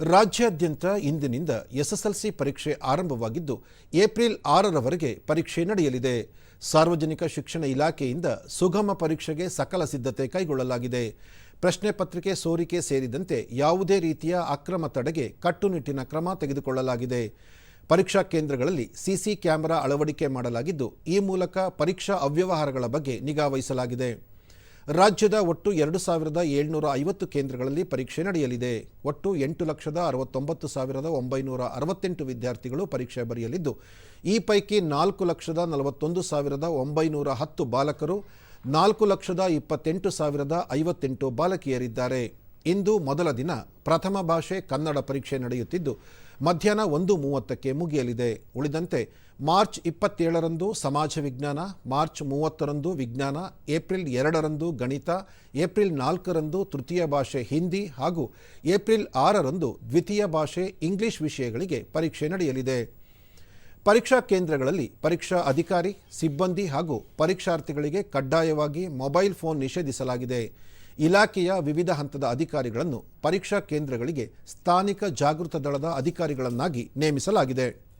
ರಾಜ್ಯಾದ್ಯಂತ ಇಂದಿನಿಂದ ಎಸ್ಎಸ್ಎಲ್ಸಿ ಪರೀಕ್ಷೆ ಆರಂಭವಾಗಿದ್ದು, ಏಪ್ರಿಲ್ ಆರರವರೆಗೆ ಪರೀಕ್ಷೆ ನಡೆಯಲಿದೆ. ಸಾರ್ವಜನಿಕ ಶಿಕ್ಷಣ ಇಲಾಖೆಯಿಂದ ಸುಗಮ ಪರೀಕ್ಷೆಗೆ ಸಕಲ ಸಿದ್ಧತೆ ಕೈಗೊಳ್ಳಲಾಗಿದೆ. ಪ್ರಶ್ನೆ ಪತ್ರಿಕೆ ಸೋರಿಕೆ ಸೇರಿದಂತೆ ಯಾವುದೇ ರೀತಿಯ ಅಕ್ರಮ ತಡೆಗೆ ಕಟ್ಟುನಿಟ್ಟಿನ ಕ್ರಮ ತೆಗೆದುಕೊಳ್ಳಲಾಗಿದೆ. ಪರೀಕ್ಷಾ ಕೇಂದ್ರಗಳಲ್ಲಿ ಸಿಸಿ ಕ್ಯಾಮೆರಾ ಅಳವಡಿಕೆ ಮಾಡಲಾಗಿದ್ದು, ಈ ಮೂಲಕ ಪರೀಕ್ಷಾ ಅವ್ಯವಹಾರಗಳ ಬಗ್ಗೆ ನಿಗಾ ವಹಿಸಲಾಗಿದೆ. ರಾಜ್ಯದ ಒಟ್ಟು ಎರಡು ಸಾವಿರದ ಏಳ್ನೂರ ಐವತ್ತು ಕೇಂದ್ರಗಳಲ್ಲಿ ಪರೀಕ್ಷೆ ನಡೆಯಲಿದೆ. ಒಟ್ಟು ಎಂಟು ಲಕ್ಷದ ಅರವತ್ತೊಂಬತ್ತು ಸಾವಿರದ ಒಂಬೈನೂರ ಅರವತ್ತೆಂಟು ವಿದ್ಯಾರ್ಥಿಗಳು ಪರೀಕ್ಷೆ ಬರೆಯಲಿದ್ದು, ಈ ಪೈಕಿ ನಾಲ್ಕು ಲಕ್ಷದ ನಲವತ್ತೊಂದು ಸಾವಿರದ ಒಂಬೈನೂರ ಹತ್ತು ಬಾಲಕರು, ನಾಲ್ಕು ಲಕ್ಷದ ಇಪ್ಪತ್ತೆಂಟು ಸಾವಿರದ ಐವತ್ತೆಂಟು ಬಾಲಕಿಯರಿದ್ದಾರೆ. ಇಂದು ಮೊದಲ ದಿನ ಪ್ರಥಮ ಭಾಷೆ ಕನ್ನಡ ಪರೀಕ್ಷೆ ನಡೆಯುತ್ತಿದ್ದು, ಮಧ್ಯಾಹ್ನ ಒಂದು ಮೂವತ್ತಕ್ಕೆ ಮುಗಿಯಲಿದೆ. ಉಳಿದಂತೆ ಮಾರ್ಚ್ ಇಪ್ಪತ್ತೇಳರಂದು ಸಮಾಜ ವಿಜ್ಞಾನ, ಮಾರ್ಚ್ ಮೂವತ್ತರಂದು ವಿಜ್ಞಾನ, ಏಪ್ರಿಲ್ ಎರಡರಂದು ಗಣಿತ, ಏಪ್ರಿಲ್ ನಾಲ್ಕರಂದು ತೃತೀಯ ಭಾಷೆ ಹಿಂದಿ ಹಾಗೂ ಏಪ್ರಿಲ್ ಆರರಂದು ದ್ವಿತೀಯ ಭಾಷೆ ಇಂಗ್ಲಿಷ್ ವಿಷಯಗಳಿಗೆ ಪರೀಕ್ಷೆ ನಡೆಯಲಿದೆ. ಪರೀಕ್ಷಾ ಕೇಂದ್ರಗಳಲ್ಲಿ ಪರೀಕ್ಷಾ ಅಧಿಕಾರಿ, ಸಿಬ್ಬಂದಿ ಹಾಗೂ ಪರೀಕ್ಷಾರ್ಥಿಗಳಿಗೆ ಕಡ್ಡಾಯವಾಗಿ ಮೊಬೈಲ್ ಫೋನ್ ನಿಷೇಧಿಸಲಾಗಿದೆ. ಇಲಾಖೆಯ ವಿವಿಧ ಹಂತದ ಅಧಿಕಾರಿಗಳನ್ನು ಪರೀಕ್ಷಾ ಕೇಂದ್ರಗಳಿಗೆ ಸ್ಥಾನಿಕ ಜಾಗೃತ ದಳದ ಅಧಿಕಾರಿಗಳನ್ನಾಗಿ ನೇಮಿಸಲಾಗಿದೆ.